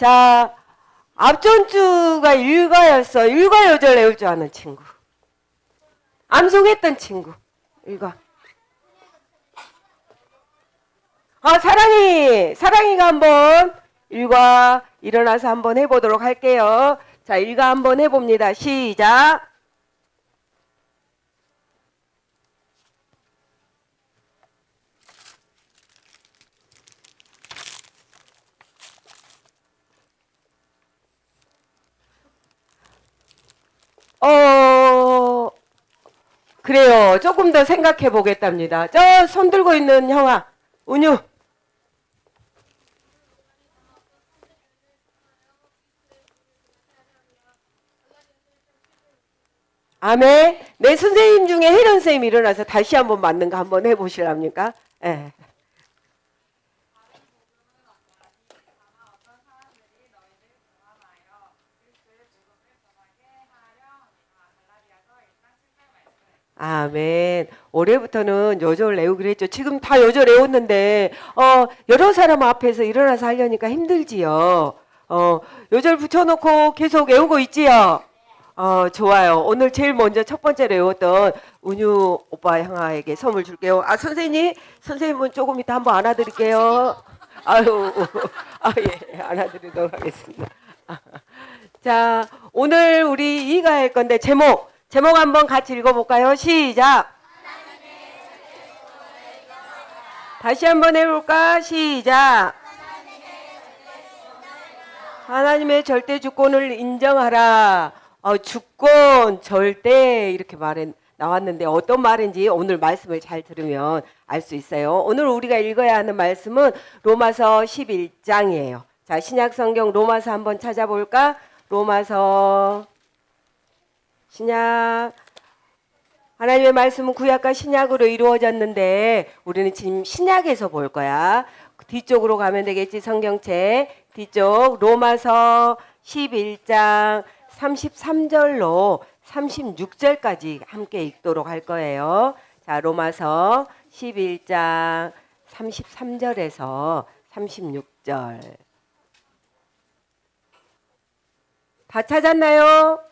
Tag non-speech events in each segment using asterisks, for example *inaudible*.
자, 앞전주가 일과였어. 일과 요절 외울 줄 아는 친구. 암송했던 친구. 일과. 아, 사랑이, 사랑이가 한번 일과 일어나서 한번 해보도록 할게요. 자, 일과 한번 해봅니다. 시작. 어, 그래요. 조금 더 생각해 보겠답니다. 저 손 들고 있는 형아, 운유. 아멘. 내 선생님 중에 혜련 선생님 일어나서 다시 한번 맞는 거 한번 해보실랍니까? 예. 아멘. 올해부터는 요절 외우기로 했죠. 지금 다 요절 외웠는데, 어, 여러 사람 앞에서 일어나서 하려니까 힘들지요. 어, 요절 붙여놓고 계속 외우고 있지요. 어, 좋아요. 오늘 제일 먼저 첫 번째로 외웠던 운유 오빠 형아에게 선물 줄게요. 아, 선생님, 선생님은 조금 이따 한번 안아드릴게요. 아유, 아, 예, 안아드리도록 하겠습니다. 자, 오늘 우리 이가 할 건데, 제목, 제목 한번 같이 읽어볼까요? 시작! 다시 한번 해볼까? 시작! 하나님의 절대 주권을 인정하라. 어, 주권, 절대 이렇게 말해 나왔는데 어떤 말인지 오늘 말씀을 잘 들으면 알 수 있어요. 오늘 우리가 읽어야 하는 말씀은 로마서 11장이에요. 자, 신약 성경 로마서 한번 찾아볼까? 로마서 신약 하나님의 말씀은 구약과 신약으로 이루어졌는데 우리는 지금 신약에서 볼 거야. 뒤쪽으로 가면 되겠지 성경책 뒤쪽 로마서 11장 33절로 36절까지 함께 읽도록 할 거예요. 자, 로마서 11장 33절에서 36절. 다 찾았나요?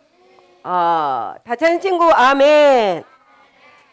어, 다 찾은 친구, 아멘.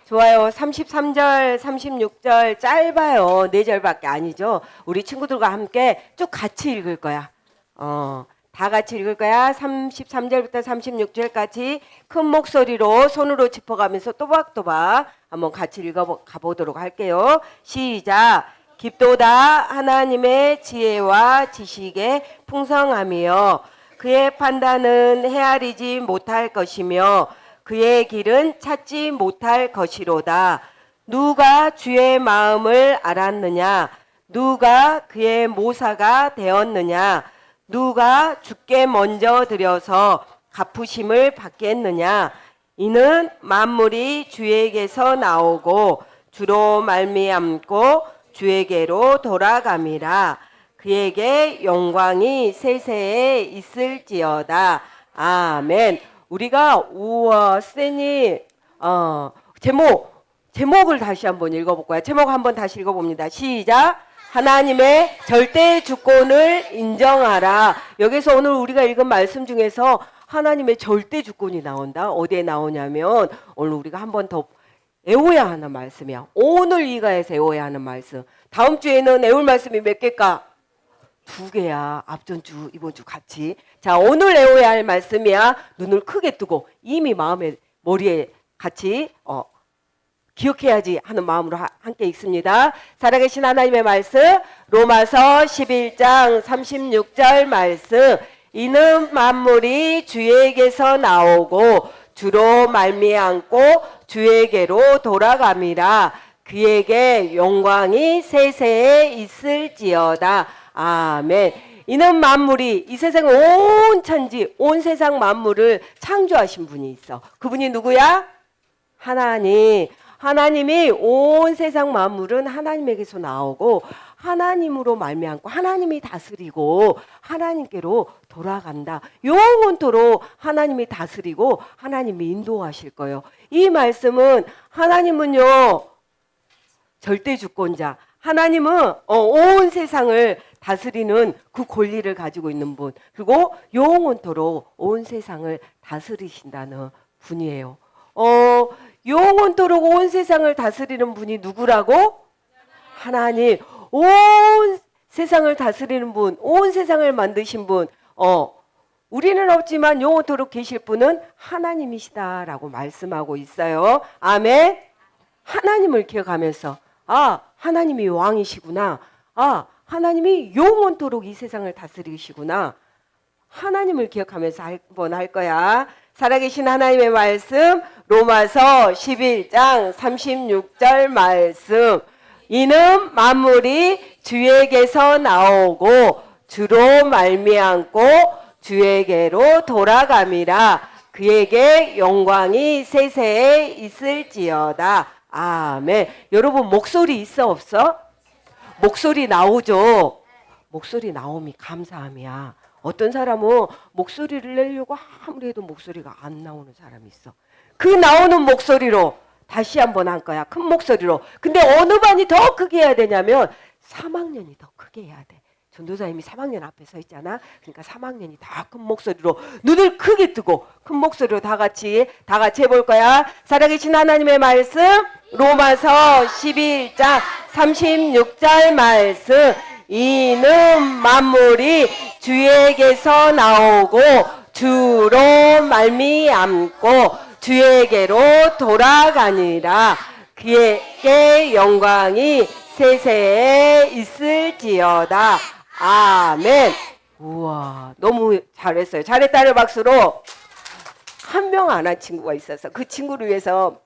좋아요. 33절, 36절 짧아요. 4절밖에 아니죠. 우리 친구들과 함께 쭉 같이 읽을 거야. 어, 다 같이 읽을 거야. 33절부터 36절까지 큰 목소리로 손으로 짚어가면서 또박또박 한번 같이 읽어 가보도록 할게요. 시작. 깊도다 하나님의 지혜와 지식의 풍성함이요. 그의 판단은 헤아리지 못할 것이며 그의 길은 찾지 못할 것이로다. 누가 주의 마음을 알았느냐? 누가 그의 모사가 되었느냐? 누가 주께 먼저 드려서 갚으심을 받겠느냐? 이는 만물이 주에게서 나오고 주로 말미암고 주에게로 돌아감이라. 그에게 영광이 세세에 있을지어다. 아멘. 우리가 우와 쌤이 어 제목 제목을 다시 한번 읽어볼 거야. 제목 한번 다시 읽어봅니다. 시작. 하나님의 절대 주권을 인정하라. 여기서 오늘 우리가 읽은 말씀 중에서 하나님의 절대 주권이 나온다. 어디에 나오냐면 오늘 우리가 한 번더 외워야 하는 말씀이야. 오늘 이가에서 외워야 하는 말씀. 다음 주에는 외울 말씀이 몇 개일까? 두 개야. 앞전 주, 이번 주 같이. 자, 오늘 외워야 할 말씀이야. 눈을 크게 뜨고 이미 마음에 머리에 같이 어, 기억해야지 하는 마음으로 하, 함께 읽습니다. 살아계신 하나님의 말씀 로마서 11장 36절 말씀 이는 만물이 주에게서 나오고 주로 말미암고 주에게로 돌아갑니다. 그에게 영광이 세세에 있을지어다. 아멘. 이는 만물이 이 세상 온 천지 온 세상 만물을 창조하신 분이 있어. 그분이 누구야? 하나님. 하나님이 온 세상 만물은 하나님에게서 나오고 하나님으로 말미암고 하나님이 다스리고 하나님께로 돌아간다. 영원토록 하나님이 다스리고 하나님이 인도하실 거예요. 이 말씀은 하나님은요 절대 주권자 하나님은 어, 온 세상을 다스리는 그 권리를 가지고 있는 분. 그리고 영원토록 온 세상을 다스리신다는 분이에요. 어, 영원토록 온 세상을 다스리는 분이 누구라고? 하나님. 온 세상을 다스리는 분, 온 세상을 만드신 분. 어, 우리는 없지만 영원토록 계실 분은 하나님이시다라고 말씀하고 있어요. 아멘. 하나님을 기억하면서 아 하나님이 왕이시구나. 아 하나님이 영원토록 이 세상을 다스리시구나. 하나님을 기억하면서 한번 할 거야. 살아계신 하나님의 말씀 로마서 11장 36절 말씀 이는 만물이 주에게서 나오고 주로 말미암고 주에게로 돌아감이라 그에게 영광이 세세에 있을지어다. 아멘. 여러분 목소리 있어 없어? 목소리 나오죠. 목소리 나옴이 감사함이야. 어떤 사람은 목소리를 내려고 아무리 해도 목소리가 안 나오는 사람이 있어. 그 나오는 목소리로 다시 한번 할 거야. 큰 목소리로. 근데 어느 반이 더 크게 해야 되냐면 3학년이 더 크게 해야 돼. 전도사님이 3학년 앞에 서 있잖아. 그러니까 3학년이 다 큰 목소리로 눈을 크게 뜨고 큰 목소리로 다 같이 다 같이 해볼 거야. 살아계신 하나님의 말씀 로마서 11장 36절 말씀. 이는 만물이 주에게서 나오고 주로 말미암고 주에게로 돌아가니라. 그에게 영광이 세세에 있을지어다. 아멘. 우와 너무 잘했어요. 잘했다는 박수로. 한 명 안 한 친구가 있어서 그 친구를 위해서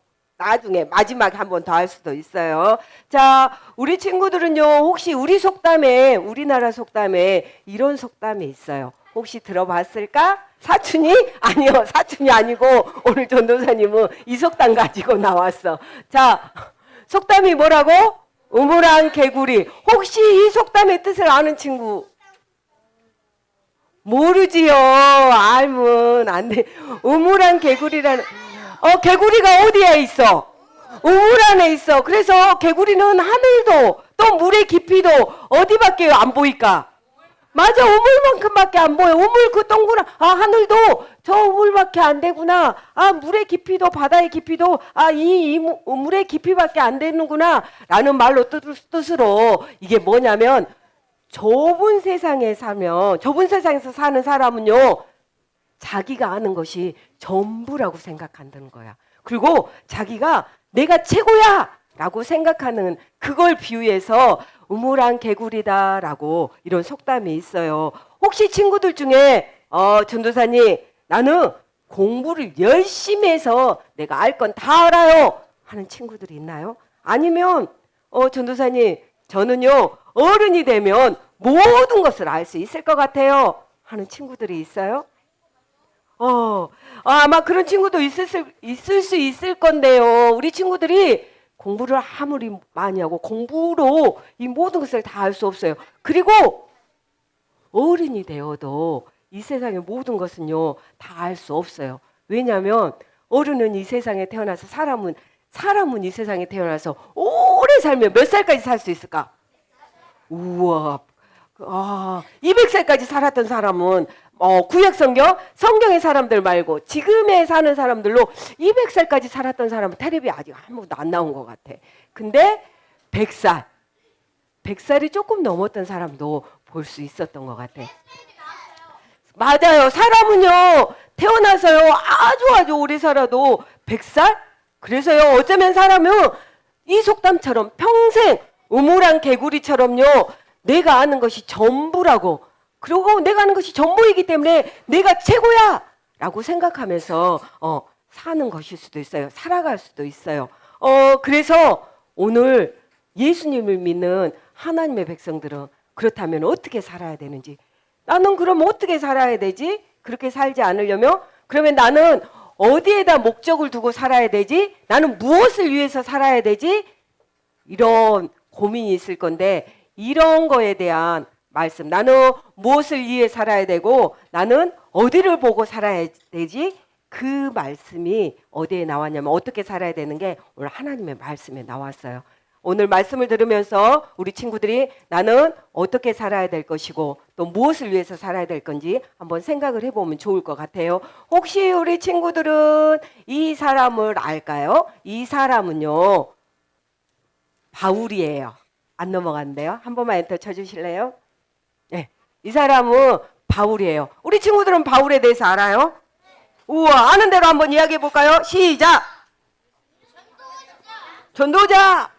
나중에 마지막에 한 번 더 할 수도 있어요. 자, 우리 친구들은요, 혹시 우리 속담에, 우리나라 속담에 이런 속담이 있어요. 혹시 들어봤을까? 사춘이? *laughs* 아니요, 사춘이 아니고 오늘 전도사님은 이 속담 가지고 나왔어. 자, 속담이 뭐라고? 우물한 개구리. 혹시 이 속담의 뜻을 아는 친구 모르지요. 알면 안 돼. 우물한 개구리라는 어 개구리가 어디에 있어? 우물 안에 있어. 그래서 개구리는 하늘도 또 물의 깊이도 어디밖에 안 보일까? 맞아 우물만큼밖에 안 보여. 우물 그 동그란 아 하늘도 저 우물밖에 안 되구나. 아 물의 깊이도 바다의 깊이도 아 이 이 무- 물의 깊이밖에 안 되는구나 라는 말로 뜻, 뜻으로 이게 뭐냐면 좁은 세상에 살면 좁은 세상에서 사는 사람은요 자기가 아는 것이 전부라고 생각한다는 거야. 그리고 자기가 내가 최고야! 라고 생각하는 그걸 비유해서 우물한 개구리다 라고 이런 속담이 있어요. 혹시 친구들 중에 어, 전도사님 나는 공부를 열심히 해서 내가 알 건 다 알아요 하는 친구들이 있나요? 아니면 어, 전도사님 저는요 어른이 되면 모든 것을 알 수 있을 것 같아요 하는 친구들이 있어요? 어, 아, 아마 그런 친구도 있을, 수- 있을 수 있을 건데요. 우리 친구들이 공부를 아무리 많이 하고 공부로 이 모든 것을 다 알 수 없어요. 그리고 어른이 되어도 이 세상의 모든 것은요, 다 알 수 없어요. 왜냐하면 어른은 이 세상에 태어나서 사람은, 사람은 이 세상에 태어나서 오래 살면 몇 살까지 살 수 있을까? 우와. 아, 200살까지 살았던 사람은 어, 구약 성경 성경의 사람들 말고 지금에 사는 사람들로 200살까지 살았던 사람은 테레비 아직 아무도 안 나온 것 같아. 근데 100살, 100살이 조금 넘었던 사람도 볼 수 있었던 것 같아. 맞아요. 사람은요, 태어나서요, 아주 아주 오래 살아도 100살? 그래서요, 어쩌면 사람은 이 속담처럼 평생 우물한 개구리처럼요, 내가 아는 것이 전부라고, 그리고 내가 아는 것이 전부이기 때문에 내가 최고야! 라고 생각하면서, 어, 사는 것일 수도 있어요. 살아갈 수도 있어요. 어, 그래서 오늘 예수님을 믿는 하나님의 백성들은 그렇다면 어떻게 살아야 되는지 나는 그럼 어떻게 살아야 되지? 그렇게 살지 않으려면 그러면 나는 어디에다 목적을 두고 살아야 되지? 나는 무엇을 위해서 살아야 되지? 이런 고민이 있을 건데 이런 거에 대한 말씀 나는 무엇을 위해 살아야 되고 나는 어디를 보고 살아야 되지? 그 말씀이 어디에 나왔냐면 어떻게 살아야 되는 게 오늘 하나님의 말씀에 나왔어요. 오늘 말씀을 들으면서 우리 친구들이 나는 어떻게 살아야 될 것이고 또 무엇을 위해서 살아야 될 건지 한번 생각을 해보면 좋을 것 같아요. 혹시 우리 친구들은 이 사람을 알까요? 이 사람은요, 바울이에요. 안 넘어갔는데요. 한 번만 엔터 쳐주실래요? 네. 이 사람은 바울이에요. 우리 친구들은 바울에 대해서 알아요? 우와, 아는 대로 한번 이야기해 볼까요? 시작! 전도자!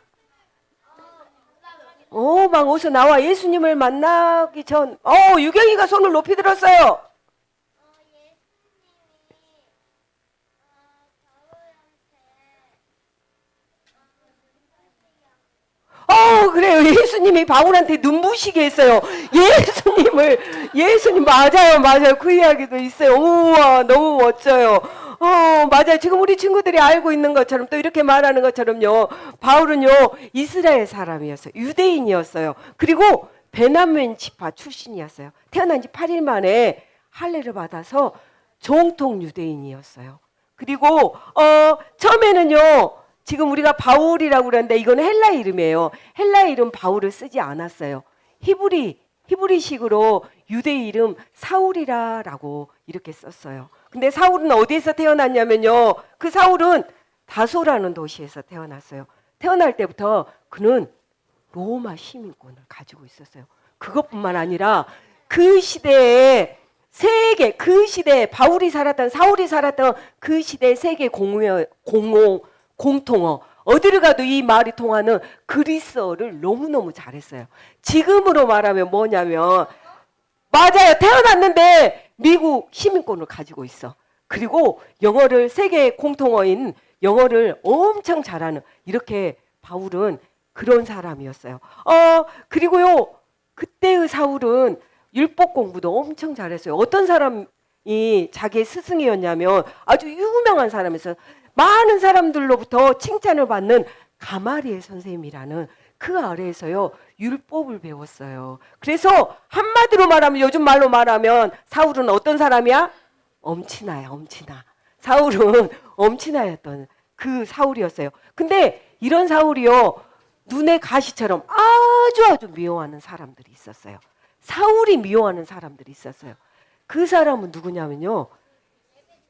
오, 막 어디서 나와 예수님을 만나기 전, 어, 유경이가 손을 높이 들었어요. 어, 그래요. 예수님이 바울한테 눈부시게 했어요. 예수님을, 예수님, 맞아요, 맞아요. 그 이야기도 있어요. 우와, 너무 멋져요. 어, 맞아요. 지금 우리 친구들이 알고 있는 것처럼 또 이렇게 말하는 것처럼요. 바울은요, 이스라엘 사람이었어요. 유대인이었어요. 그리고 베냐민 지파 출신이었어요. 태어난 지 8일 만에 할례를 받아서 정통 유대인이었어요. 그리고 어 처음에는요. 지금 우리가 바울이라고 그러는데 이거는 헬라 이름이에요. 헬라 이름 바울을 쓰지 않았어요. 히브리 히브리식으로 유대 이름 사울이라라고 이렇게 썼어요. 근데 사울은 어디에서 태어났냐면요. 그 사울은 다소라는 도시에서 태어났어요. 태어날 때부터 그는 로마 시민권을 가지고 있었어요. 그것뿐만 아니라 그 시대에 세계 그 시대에 바울이 살았던 사울이 살았던 그 시대의 세계 공용 공공 공통어 어디를 가도 이 말이 통하는 그리스어를 너무너무 잘했어요. 지금으로 말하면 뭐냐면 맞아요. 태어났는데 미국 시민권을 가지고 있어. 그리고 영어를 세계 공통어인 영어를 엄청 잘하는 이렇게 바울은 그런 사람이었어요. 어, 그리고요. 그때의 사울은 율법 공부도 엄청 잘했어요. 어떤 사람이 자기의 스승이었냐면 아주 유명한 사람에서 많은 사람들로부터 칭찬을 받는 가마리엘 선생님이라는 그 아래에서요 율법을 배웠어요. 그래서 한마디로 말하면 요즘 말로 말하면 사울은 어떤 사람이야? 엄친아야 엄친아. 사울은 *laughs* 엄친아였던 그 사울이었어요. 근데 이런 사울이요 눈의 가시처럼 아주 아주 미워하는 사람들이 있었어요. 사울이 미워하는 사람들이 있었어요. 그 사람은 누구냐면요.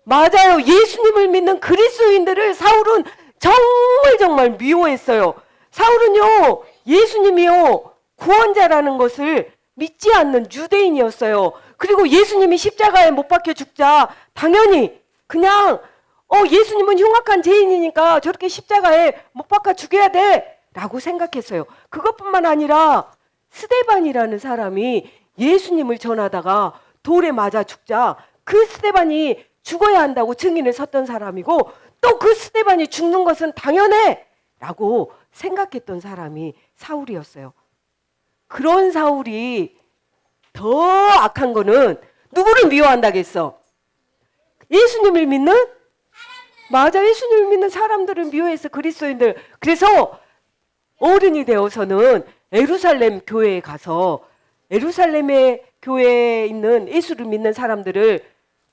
맞아요. 예수님을 믿는 그리스도인들을 사울은 정말 정말 미워했어요. 사울은요, 예수님이요, 구원자라는 것을 믿지 않는 유대인이었어요. 그리고 예수님이 십자가에 못 박혀 죽자, 당연히 그냥, 어, 예수님은 흉악한 죄인이니까 저렇게 십자가에 못 박아 죽여야 돼. 라고 생각했어요. 그것뿐만 아니라 스데반이라는 사람이 예수님을 전하다가 돌에 맞아 죽자 그 스데반이 죽어야 한다고 증인을 섰던 사람이고 또 그 스데반이 죽는 것은 당연해! 라고 생각했던 사람이 사울이었어요. 그런 사울이 더 악한 거는 누구를 미워한다겠어? 예수님을 믿는? 맞아, 예수님을 믿는 사람들을 미워해서 그리스도인들. 그래서 어른이 되어서는 에루살렘 교회에 가서 에루살렘의 교회에 있는 예수를 믿는 사람들을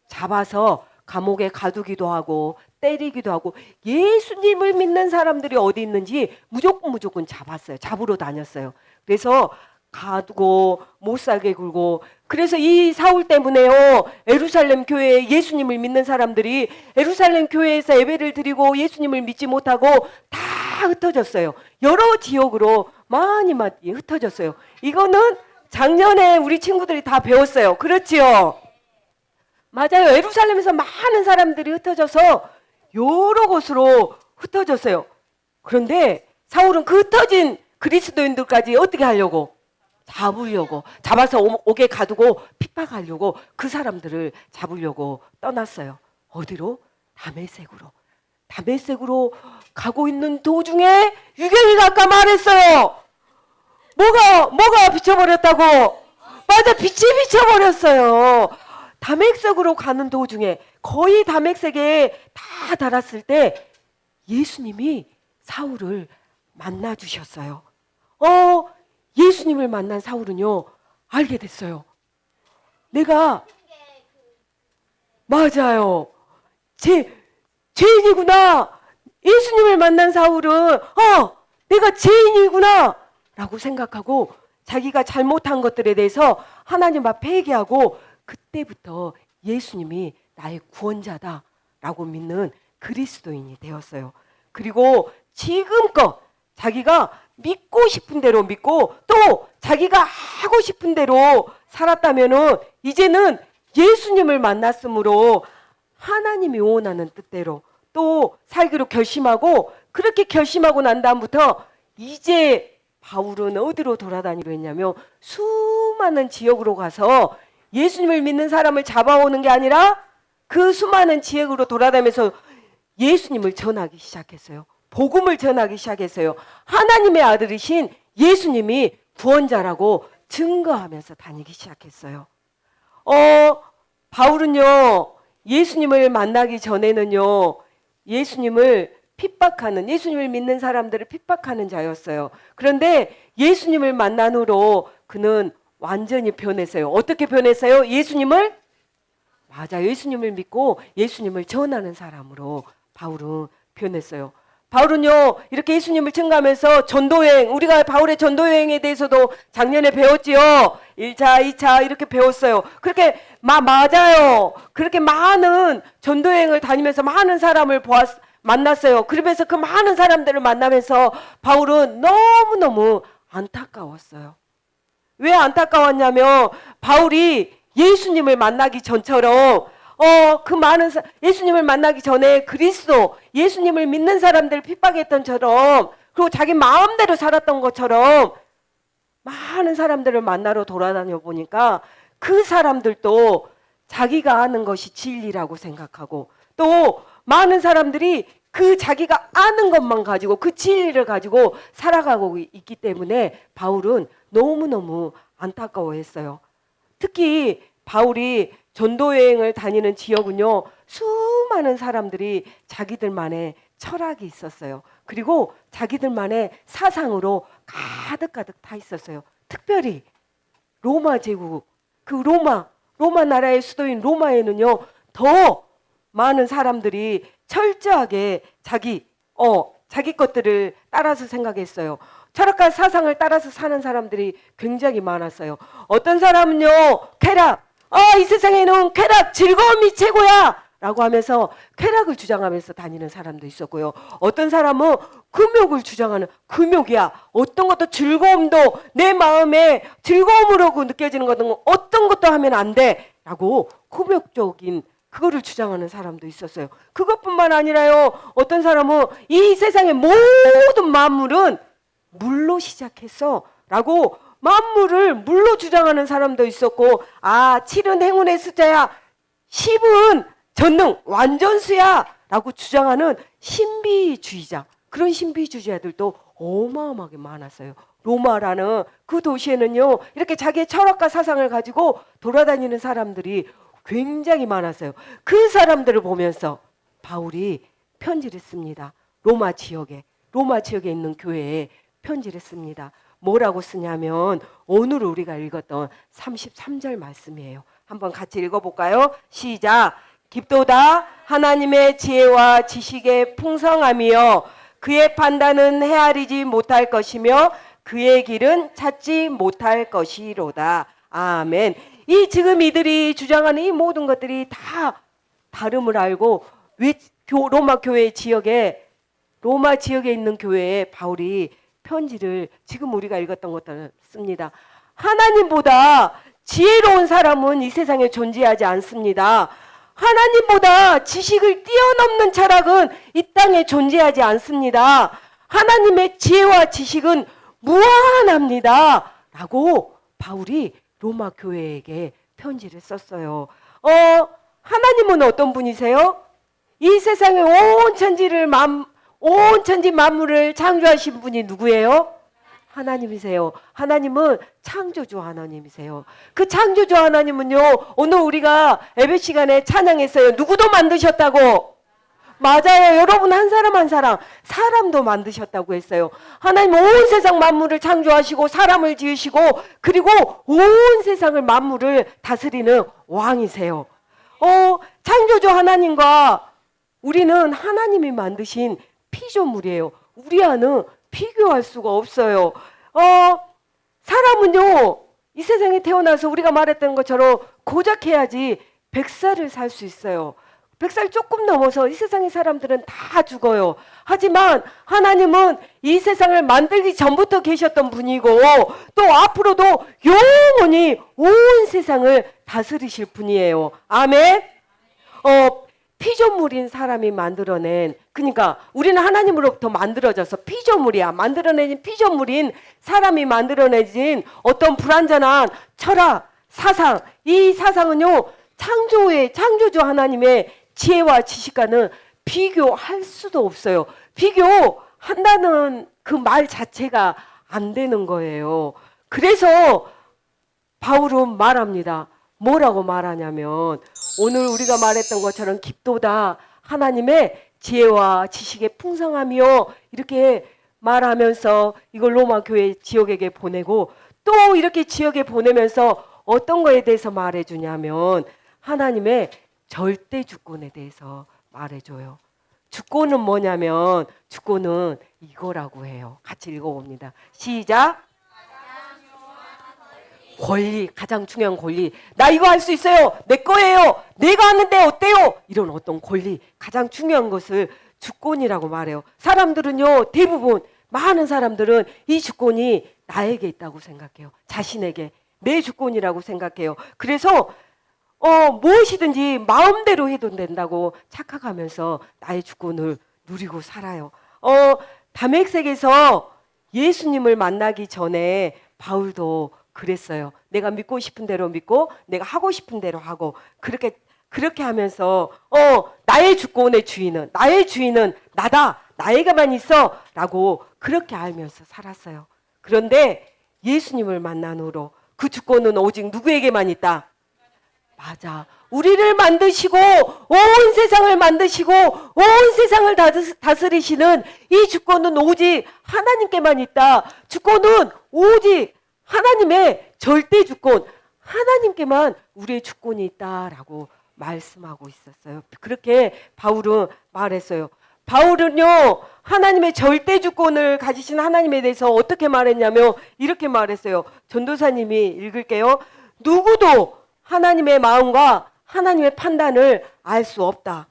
잡아서 감옥에 가두기도 하고 때리기도 하고 예수님을 믿는 사람들이 어디 있는지 무조건 무조건 잡았어요. 잡으러 다녔어요. 그래서 가두고 못 살게 굴고 그래서 이 사울 때문에요. 에루살렘 교회에 예수님을 믿는 사람들이 에루살렘 교회에서 예배를 드리고 예수님을 믿지 못하고 다 흩어졌어요. 여러 지역으로 많이 많이 흩어졌어요. 이거는 작년에 우리 친구들이 다 배웠어요. 그렇지요? 맞아요. 에루살렘에서 많은 사람들이 흩어져서 여러 곳으로 흩어졌어요. 그런데 사울은 그 흩어진 그리스도인들까지 어떻게 하려고? 잡으려고 잡아서 오- 옥에 가두고 핍박하려고 그 사람들을 잡으려고 떠났어요. 어디로? 다메섹으로. 다메섹으로 가고 있는 도중에 유경이가 아까 말했어요. 뭐가 뭐가 비쳐버렸다고? 맞아, 빛이 비쳐버렸어요. 담액색으로 가는 도중에 거의 담액색에 다 달았을 때 예수님이 사울을 만나 주셨어요. 어, 예수님을 만난 사울은요 알게 됐어요. 내가 맞아요. 제 죄인이구나. 예수님을 만난 사울은 어 내가 죄인이구나 라고 생각하고 자기가 잘못한 것들에 대해서 하나님 앞에 회개하고 그때부터 예수님이 나의 구원자다 라고 믿는 그리스도인이 되었어요. 그리고 지금껏 자기가 믿고 싶은 대로 믿고 또 자기가 하고 싶은 대로 살았다면은 이제는 예수님을 만났으므로 하나님이 원하는 뜻대로 또 살기로 결심하고 그렇게 결심하고 난 다음부터 이제 바울은 어디로 돌아다니려 했냐면 수많은 지역으로 가서 예수님을 믿는 사람을 잡아오는 게 아니라 그 수많은 지역으로 돌아다니면서 예수님을 전하기 시작했어요. 복음을 전하기 시작했어요. 하나님의 아들이신 예수님이 구원자라고 증거하면서 다니기 시작했어요. 어, 바울은요, 예수님을 만나기 전에는요, 예수님을 핍박하는, 예수님을 믿는 사람들을 핍박하는 자였어요. 그런데 예수님을 만난 후로 그는 완전히 변했어요. 어떻게 변했어요? 예수님을? 맞아. 예수님을 믿고 예수님을 전하는 사람으로 바울은 변했어요. 바울은요, 이렇게 예수님을 증가하면서 전도여행, 우리가 바울의 전도여행에 대해서도 작년에 배웠지요. 1차, 2차 이렇게 배웠어요. 그렇게, 마, 맞아요. 그렇게 많은 전도여행을 다니면서 많은 사람을 보았, 만났어요. 그러면서 그 많은 사람들을 만나면서 바울은 너무너무 안타까웠어요. 왜 안타까웠냐면 바울이 예수님을 만나기 전처럼 어 그 많은 사, 예수님을 만나기 전에 그리스도 예수님을 믿는 사람들 핍박했던 처럼 그리고 자기 마음대로 살았던 것처럼 많은 사람들을 만나러 돌아다녀 보니까 그 사람들도 자기가 아는 것이 진리라고 생각하고 또 많은 사람들이 그 자기가 아는 것만 가지고 그 진리를 가지고 살아가고 있기 때문에 바울은 너무너무 안타까워했어요. 특히 바울이 전도 여행을 다니는 지역은요. 수많은 사람들이 자기들만의 철학이 있었어요. 그리고 자기들만의 사상으로 가득가득 타 있었어요. 특별히 로마 제국 그 로마 로마 나라의 수도인 로마에는요. 더 많은 사람들이 철저하게 자기 어 자기 것들을 따라서 생각했어요. 철학과 사상을 따라서 사는 사람들이 굉장히 많았어요. 어떤 사람은요, 쾌락, 아, 이 세상에는 쾌락, 즐거움이 최고야! 라고 하면서 쾌락을 주장하면서 다니는 사람도 있었고요. 어떤 사람은 금욕을 주장하는 금욕이야. 어떤 것도 즐거움도 내 마음에 즐거움으로 느껴지는 것은 어떤 것도 하면 안 돼. 라고 금욕적인 그거를 주장하는 사람도 있었어요. 그것뿐만 아니라요. 어떤 사람은 이 세상의 모든 만물은 물로 시작했어. 라고 만물을 물로 주장하는 사람도 있었고, 아, 7은 행운의 숫자야. 10은 전능, 완전수야. 라고 주장하는 신비주의자. 그런 신비주의자들도 어마어마하게 많았어요. 로마라는 그 도시에는요, 이렇게 자기의 철학과 사상을 가지고 돌아다니는 사람들이 굉장히 많았어요. 그 사람들을 보면서 바울이 편지를 씁니다. 로마 지역에, 로마 지역에 있는 교회에 편지를 씁니다. 뭐라고 쓰냐면 오늘 우리가 읽었던 33절 말씀이에요. 한번 같이 읽어볼까요? 시작. 깊도다 하나님의 지혜와 지식의 풍성함이여 그의 판단은 헤아리지 못할 것이며 그의 길은 찾지 못할 것이로다. 아멘. 이 지금 이들이 주장하는 이 모든 것들이 다 다름을 알고 로마 교회 지역에 로마 지역에 있는 교회에 바울이 편지를 지금 우리가 읽었던 것들을 씁니다. 하나님보다 지혜로운 사람은 이 세상에 존재하지 않습니다. 하나님보다 지식을 뛰어넘는 철학은 이 땅에 존재하지 않습니다. 하나님의 지혜와 지식은 무한합니다. 라고 바울이 로마 교회에게 편지를 썼어요. 어, 하나님은 어떤 분이세요? 이 세상의 온 천지를 만, 온 천지 만물을 창조하신 분이 누구예요? 하나님이세요. 하나님은 창조주 하나님이세요. 그 창조주 하나님은요, 오늘 우리가 예배 시간에 찬양했어요. 누구도 만드셨다고. 맞아요. 여러분 한 사람 한 사람 사람도 만드셨다고 했어요. 하나님 온 세상 만물을 창조하시고 사람을 지으시고 그리고 온 세상을 만물을 다스리는 왕이세요. 어, 창조주 하나님과 우리는 하나님이 만드신 피조물이에요. 우리 안은 비교할 수가 없어요. 어, 사람은요, 이 세상에 태어나서 우리가 말했던 것처럼 고작 해야지 100살을 살 수 있어요. 100살 조금 넘어서 이 세상의 사람들은 다 죽어요. 하지만 하나님은 이 세상을 만들기 전부터 계셨던 분이고 또 앞으로도 영원히 온 세상을 다스리실 분이에요. 아멘. 어, 피조물인 사람이 만들어낸 그러니까 우리는 하나님으로부터 만들어져서 피조물이야. 만들어내진 피조물인 사람이 만들어내진 어떤 불완전한 철학, 사상. 이 사상은요. 창조의 창조주 하나님의 지혜와 지식과는 비교할 수도 없어요. 비교한다는 그 말 자체가 안 되는 거예요. 그래서 바울은 말합니다. 뭐라고 말하냐면 오늘 우리가 말했던 것처럼 깊도다 하나님의 지혜와 지식의 풍성함이요 이렇게 말하면서 이걸 로마 교회 지역에게 보내고 또 이렇게 지역에 보내면서 어떤 거에 대해서 말해 주냐면 하나님의 절대 주권에 대해서 말해줘요. 주권은 뭐냐면 주권은 이거라고 해요. 같이 읽어봅니다. 시작. 권리 가장 중요한 권리. 나 이거 할 수 있어요. 내 거예요. 내가 하는데 어때요? 이런 어떤 권리. 가장 중요한 것을 주권이라고 말해요. 사람들은요 대부분 많은 사람들은 이 주권이 나에게 있다고 생각해요. 자신에게. 내 주권이라고 생각해요. 그래서 어 무엇이든지 마음대로 해도 된다고 착각하면서 나의 주권을 누리고 살아요 어 담액색에서 예수님을 만나기 전에 바울도 그랬어요. 내가 믿고 싶은 대로 믿고 내가 하고 싶은 대로 하고 그렇게 그렇게 하면서 어 나의 주권의 주인은 나의 주인은 나다 나에게만 있어라고 그렇게 알면서 살았어요. 그런데 예수님을 만난 후로 그 주권은 오직 누구에게만 있다. 맞아. 우리를 만드시고 온 세상을 만드시고 온 세상을 다스- 다스리시는 이 주권은 오직 하나님께만 있다. 주권은 오직 하나님의 절대 주권, 하나님께만 우리의 주권이 있다라고 말씀하고 있었어요. 그렇게 바울은 말했어요. 바울은요, 하나님의 절대 주권을 가지신 하나님에 대해서 어떻게 말했냐면, 이렇게 말했어요. 전도사님이 읽을게요. 누구도 하나님의 마음과 하나님의 판단을 알 수 없다.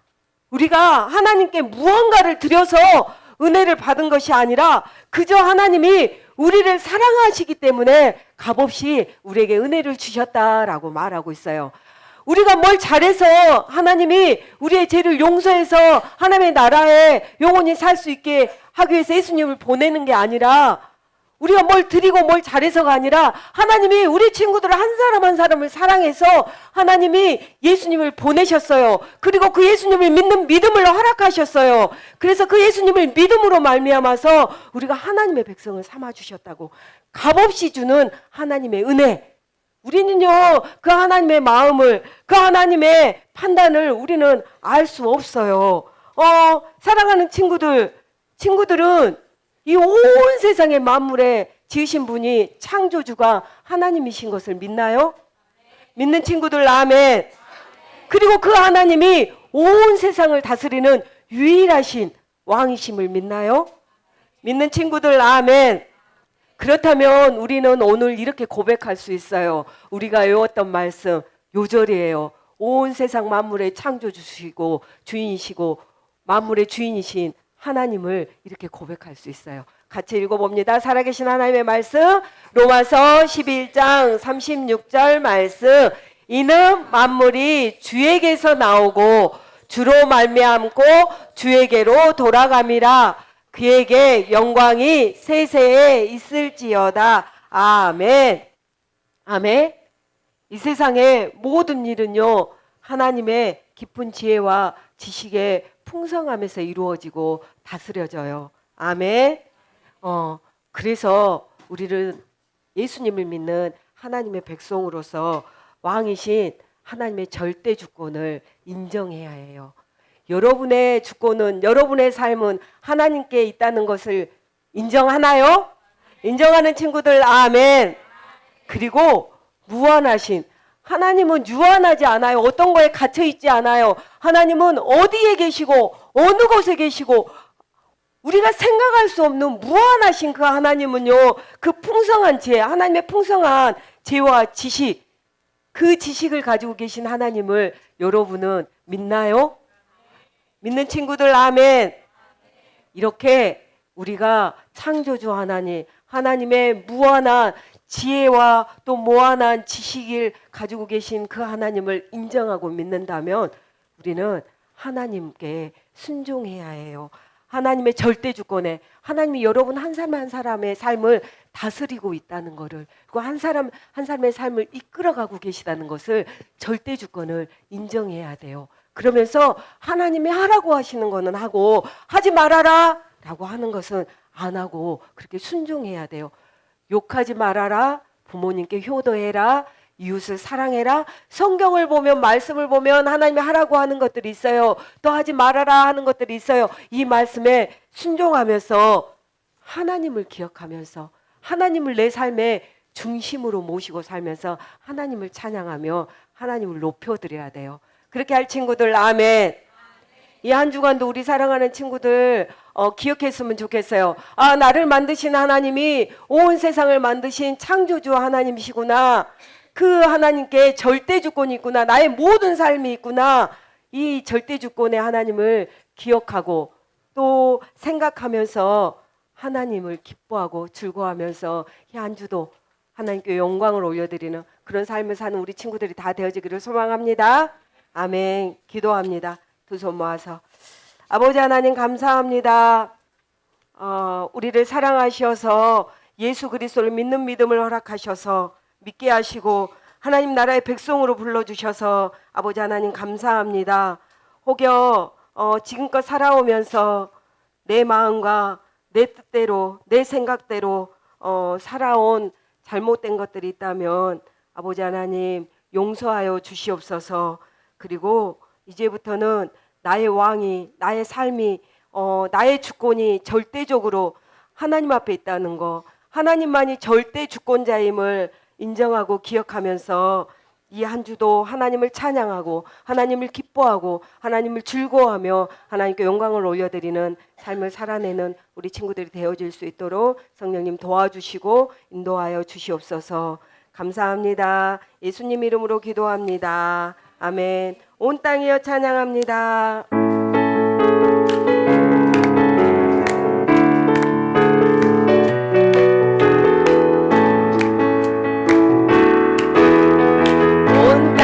우리가 하나님께 무언가를 드려서 은혜를 받은 것이 아니라 그저 하나님이 우리를 사랑하시기 때문에 값없이 우리에게 은혜를 주셨다라고 말하고 있어요. 우리가 뭘 잘해서 하나님이 우리의 죄를 용서해서 하나님의 나라에 영원히 살 수 있게 하기 위해서 예수님을 보내는 게 아니라 우리가 뭘 드리고 뭘 잘해서가 아니라 하나님이 우리 친구들을 한 사람 한 사람을 사랑해서 하나님이 예수님을 보내셨어요. 그리고 그 예수님을 믿는 믿음을 허락하셨어요. 그래서 그 예수님을 믿음으로 말미암아서 우리가 하나님의 백성을 삼아 주셨다고 값없이 주는 하나님의 은혜. 우리는요 그 하나님의 마음을 그 하나님의 판단을 우리는 알 수 없어요. 어 사랑하는 친구들 친구들은 이 온 세상의 만물에 지으신 분이 창조주가 하나님이신 것을 믿나요? 믿는 친구들 아멘. 그리고 그 하나님이 온 세상을 다스리는 유일하신 왕이심을 믿나요? 믿는 친구들 아멘. 그렇다면 우리는 오늘 이렇게 고백할 수 있어요. 우리가 외웠던 말씀 요절이에요. 온 세상 만물의 창조주시고 주인이시고 만물의 주인이신 하나님을 이렇게 고백할 수 있어요. 같이 읽어봅니다. 살아계신 하나님의 말씀 로마서 11장 36절 말씀 이는 만물이 주에게서 나오고 주로 말미암고 주에게로 돌아감이라 그에게 영광이 세세에 있을지어다. 아멘. 아멘. 이 세상의 모든 일은요, 하나님의 깊은 지혜와 지식의 풍성함에서 이루어지고 다스려져요. 아멘. 어, 그래서 우리는 예수님을 믿는 하나님의 백성으로서 왕이신 하나님의 절대 주권을 인정해야 해요. 여러분의 주권은 여러분의 삶은 하나님께 있다는 것을 인정하나요? 인정하는 친구들 아멘. 그리고 무한하신 하나님은 유한하지 않아요. 어떤 거에 갇혀 있지 않아요. 하나님은 어디에 계시고 어느 곳에 계시고 우리가 생각할 수 없는 무한하신 그 하나님은요, 그 풍성한 지혜, 하나님의 풍성한 지혜와 지식, 그 지식을 가지고 계신 하나님을 여러분은 믿나요? 믿는 친구들, 아멘. 이렇게 우리가 창조주 하나님, 하나님의 무한한 지혜와 또 무한한 지식을 가지고 계신 그 하나님을 인정하고 믿는다면 우리는 하나님께 순종해야 해요. 하나님의 절대 주권에 하나님이 여러분 한 사람 한 사람의 삶을 다스리고 있다는 것을 그리고 한 사람 한 사람의 삶을 이끌어가고 계시다는 것을 절대 주권을 인정해야 돼요. 그러면서 하나님이 하라고 하시는 거는 하고 하지 말아라 라고 하는 것은 안 하고 그렇게 순종해야 돼요. 욕하지 말아라. 부모님께 효도해라. 이웃을 사랑해라. 성경을 보면 말씀을 보면 하나님이 하라고 하는 것들이 있어요. 또 하지 말아라 하는 것들이 있어요. 이 말씀에 순종하면서 하나님을 기억하면서 하나님을 내 삶의 중심으로 모시고 살면서 하나님을 찬양하며 하나님을 높여 드려야 돼요. 그렇게 할 친구들 아멘. 이 한 주간도 우리 사랑하는 친구들 어, 기억했으면 좋겠어요. 아 나를 만드신 하나님이 온 세상을 만드신 창조주 하나님이시구나. 그 하나님께 절대 주권이 있구나. 나의 모든 삶이 있구나. 이 절대 주권의 하나님을 기억하고 또 생각하면서 하나님을 기뻐하고 즐거워하면서 이 한 주도 하나님께 영광을 올려드리는 그런 삶을 사는 우리 친구들이 다 되어지기를 소망합니다. 아멘. 기도합니다. 두 손 모아서 아버지 하나님 감사합니다. 어, 우리를 사랑하셔서 예수 그리스도를 믿는 믿음을 허락하셔서 믿게 하시고 하나님 나라의 백성으로 불러주셔서 아버지 하나님 감사합니다. 혹여 어, 지금껏 살아오면서 내 마음과 내 뜻대로 내 생각대로 어, 살아온 잘못된 것들이 있다면 아버지 하나님 용서하여 주시옵소서. 그리고 이제부터는 나의 왕이 나의 삶이 어, 나의 주권이 절대적으로 하나님 앞에 있다는 거 하나님만이 절대 주권자임을 인정하고 기억하면서 이 한 주도 하나님을 찬양하고 하나님을 기뻐하고 하나님을 즐거워하며 하나님께 영광을 올려드리는 삶을 살아내는 우리 친구들이 되어질 수 있도록 성령님 도와주시고 인도하여 주시옵소서 감사합니다. 예수님 이름으로 기도합니다. 아멘. 온 땅이여 찬양합니다.